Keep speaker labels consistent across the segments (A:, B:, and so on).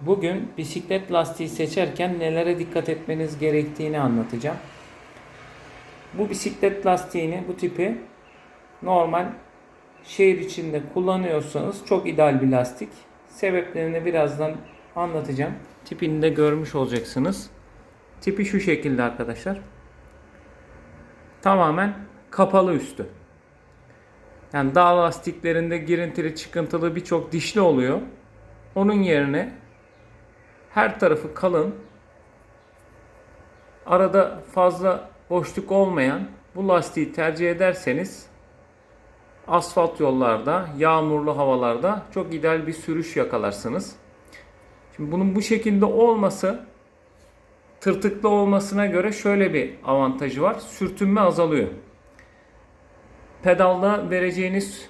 A: Bugün bisiklet lastiği seçerken nelere dikkat etmeniz gerektiğini anlatacağım. Bu bisiklet lastiğini, bu tipi normal şehir içinde kullanıyorsanız çok ideal bir lastik. Sebeplerini birazdan anlatacağım. Tipini de görmüş olacaksınız. Tipi şu şekilde arkadaşlar. Tamamen kapalı üstü. Yani dağ lastiklerinde girintili çıkıntılı birçok dişli oluyor. Onun yerine her tarafı kalın, arada fazla boşluk olmayan bu lastiği tercih ederseniz asfalt yollarda, yağmurlu havalarda çok ideal bir sürüş yakalarsınız. Şimdi bunun bu şekilde olması tırtıklı olmasına göre şöyle bir avantajı var. Sürtünme azalıyor. Pedalda vereceğiniz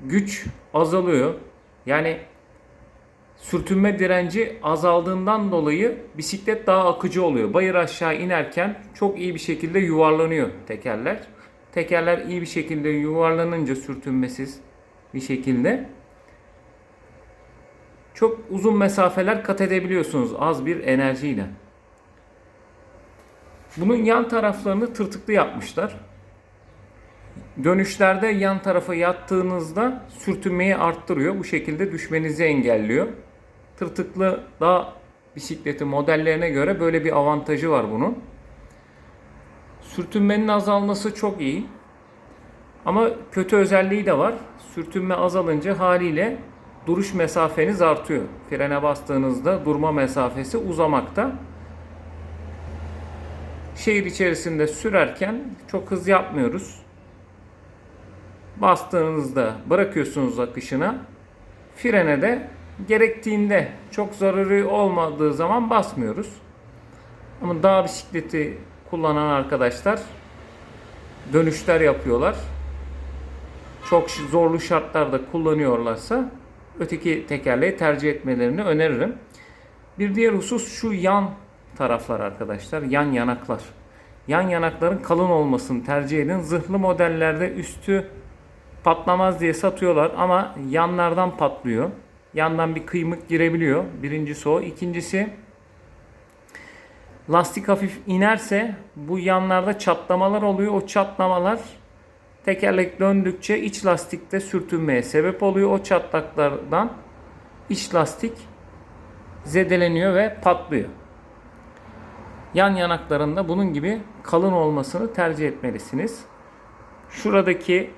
A: güç azalıyor. Yani sürtünme direnci azaldığından dolayı bisiklet daha akıcı oluyor. Bayır aşağı inerken çok iyi bir şekilde yuvarlanıyor tekerler. Tekerler iyi bir şekilde yuvarlanınca sürtünmesiz bir şekilde çok uzun mesafeler kat edebiliyorsunuz az bir enerjiyle. Bunun yan taraflarını tırtıklı yapmışlar. Dönüşlerde yan tarafa yattığınızda sürtünmeyi arttırıyor. Bu şekilde düşmenizi engelliyor. Tırtıklı dağ bisikleti modellerine göre böyle bir avantajı var bunun. Sürtünmenin azalması çok iyi. Ama kötü özelliği de var. Sürtünme azalınca haliyle duruş mesafeniz artıyor. Frene bastığınızda durma mesafesi uzamakta. Şehir içerisinde sürerken çok hız yapmıyoruz. Bastığınızda bırakıyorsunuz akışına. Frene de gerektiğinde çok zararı olmadığı zaman basmıyoruz. Ama dağ bisikleti kullanan arkadaşlar dönüşler yapıyorlar. Çok zorlu şartlarda kullanıyorlarsa öteki tekerleği tercih etmelerini öneririm. Bir diğer husus şu yan taraflar arkadaşlar. Yan yanaklar. Yan yanakların kalın olmasını tercih edin. Zırhlı modellerde üstü patlamaz diye satıyorlar ama yanlardan patlıyor. Yandan bir kıymık girebiliyor. Birincisi o. İkincisi lastik hafif inerse bu yanlarda çatlamalar oluyor. O çatlamalar tekerlek döndükçe iç lastikte sürtünmeye sebep oluyor. O çatlaklardan iç lastik zedeleniyor ve patlıyor. Yan yanaklarında bunun gibi kalın olmasını tercih etmelisiniz. Şuradaki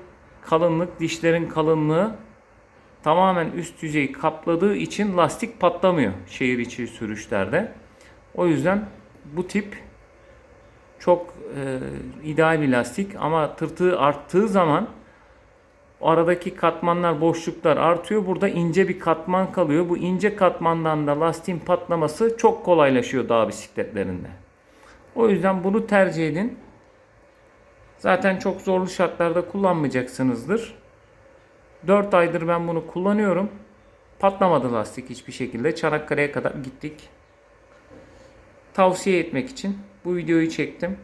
A: kalınlık, dişlerin kalınlığı tamamen üst yüzeyi kapladığı için lastik patlamıyor şehir içi sürüşlerde. O yüzden bu tip çok e, ideal bir lastik ama tırtığı arttığı zaman aradaki katmanlar, boşluklar artıyor. Burada ince bir katman kalıyor. Bu ince katmandan da lastiğin patlaması çok kolaylaşıyor dağ bisikletlerinde. O yüzden bunu tercih edin. Zaten çok zorlu şartlarda kullanmayacaksınızdır. 4 aydır ben bunu kullanıyorum. Patlamadı lastik hiçbir şekilde. Çanakkale'ye kadar gittik. Tavsiye etmek için bu videoyu çektim.